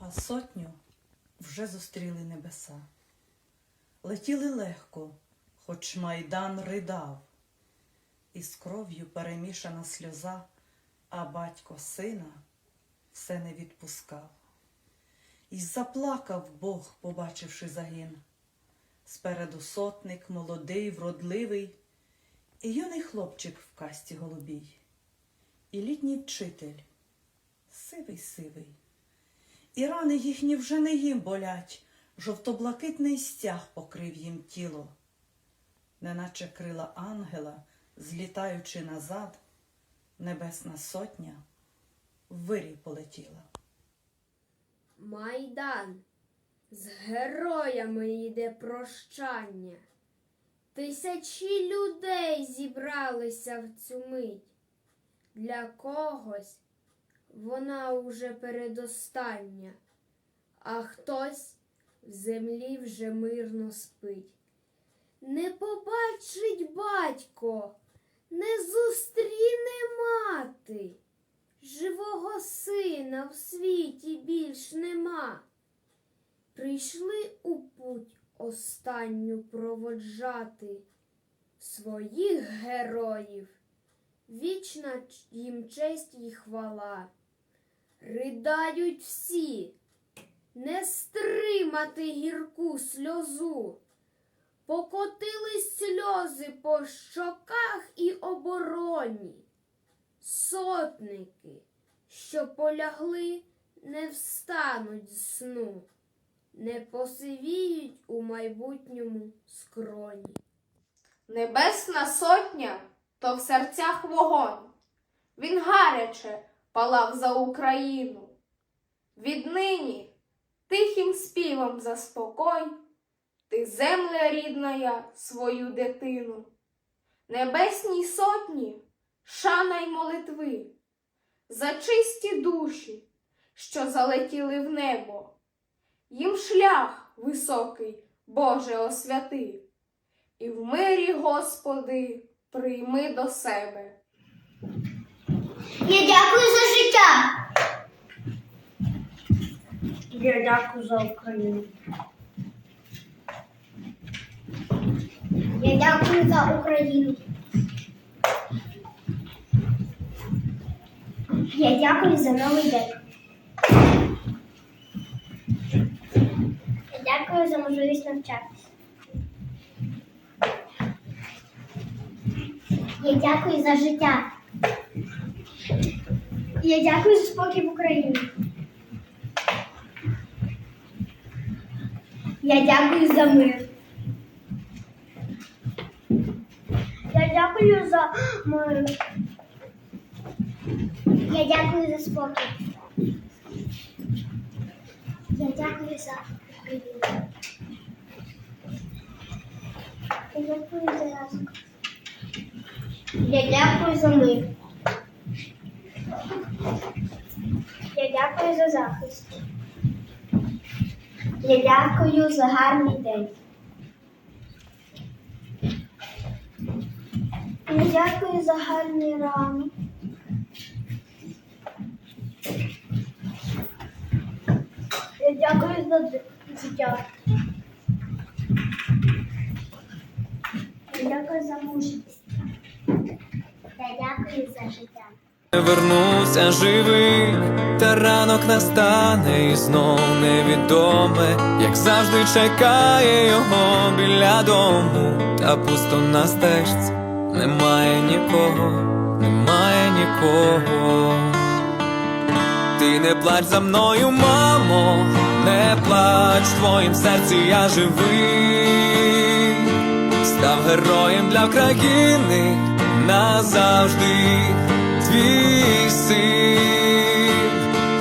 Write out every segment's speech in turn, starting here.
а сотню вже зустріли небеса. Летіли легко, хоч майдан ридав, і з кров'ю перемішана сльоза, а батько сина все не відпускав. І заплакав Бог, побачивши загин. Спереду сотник, молодий, вродливий, і юний хлопчик в касті голубій, і літній вчитель, сивий сивий. І рани їхні вже не їм болять, жовто-блакитний стяг покрив їм тіло, неначе крила ангела, злітаючи назад, небесна сотня вирій полетіла. Майдан. З героями йде прощання. Тисячі людей зібралися в цю мить. Для когось вона уже передостання, а хтось в землі вже мирно спить. Не побачить батько, не зустріне мати. Живого сина в світі більш нема. Прийшли у путь останню проводжати своїх героїв, вічна їм честь і хвала. Ридають всі, не стримати гірку сльозу. Покотились сльози по щоках і обороні. Сотники, що полягли, не встануть з сну, не посивіють у майбутньому скроні. Небесна сотня то в серцях вогонь. Він гаряче палав за Україну. Віднині тихим співом заспокой, ти земля рідная свою дитину. Небесній сотні шана й молитви, за чисті душі, що залетіли в небо. Їм шлях високий, Боже, освяти. І в мирі, Господи, прийми до себе. Я дякую за життя. Я дякую за Україну. Я дякую за Україну. Я дякую за новий день. Я дякую за можливість навчатися. Я дякую за життя. Я дякую за спокій в Україні. Я дякую за мир. Я дякую за мир. Я дякую за спокій. Я дякую за Україну. Я дякую за. Я дякую за мир. Я дякую за захист. Я дякую за гарний день. Я дякую за гарний ранок. Я дякую за життя. Я дякую за мужність. Я дякую за життя. Вернуся живий, та ранок настане і знов невідоме, як завжди чекає його біля дому, та пусто на стежці, немає нікого, немає нікого. Ти не плач за мною, мамо, не плач, в твоїм серці я живий, став героєм для країни назавжди твій син.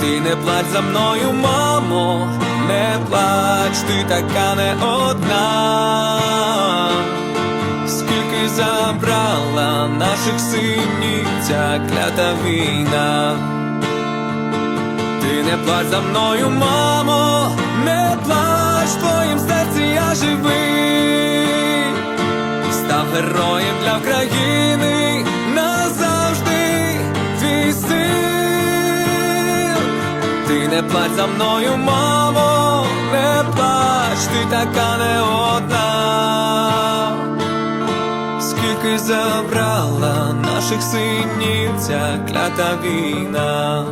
Ти не плач за мною, мамо, не плач, ти така не одна. Скільки забрала наших синів ця клята війна. Ти не плач за мною, мамо, не плач, твоїм серці я живий, став героєм для України не плач за мною, мамо, не плач, ти така не одна. Скільки забрала наших синів ця клята війна.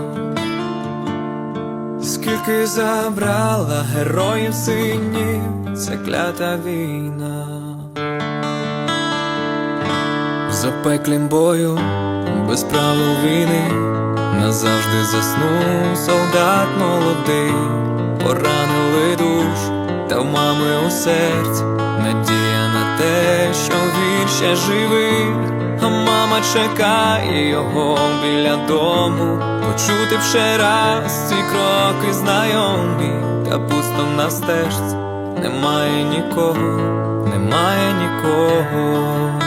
Скільки забрала героїв синів ця клята війна. В запеклім бою, без правил війни, назавжди заснув солдат молодий, поранили душ, та в мами у серці. Надія на те, що він ще живий, а мама чекає його біля дому, почути ще раз ці кроки знайомі, та пусто на стежці, немає нікого, немає нікого.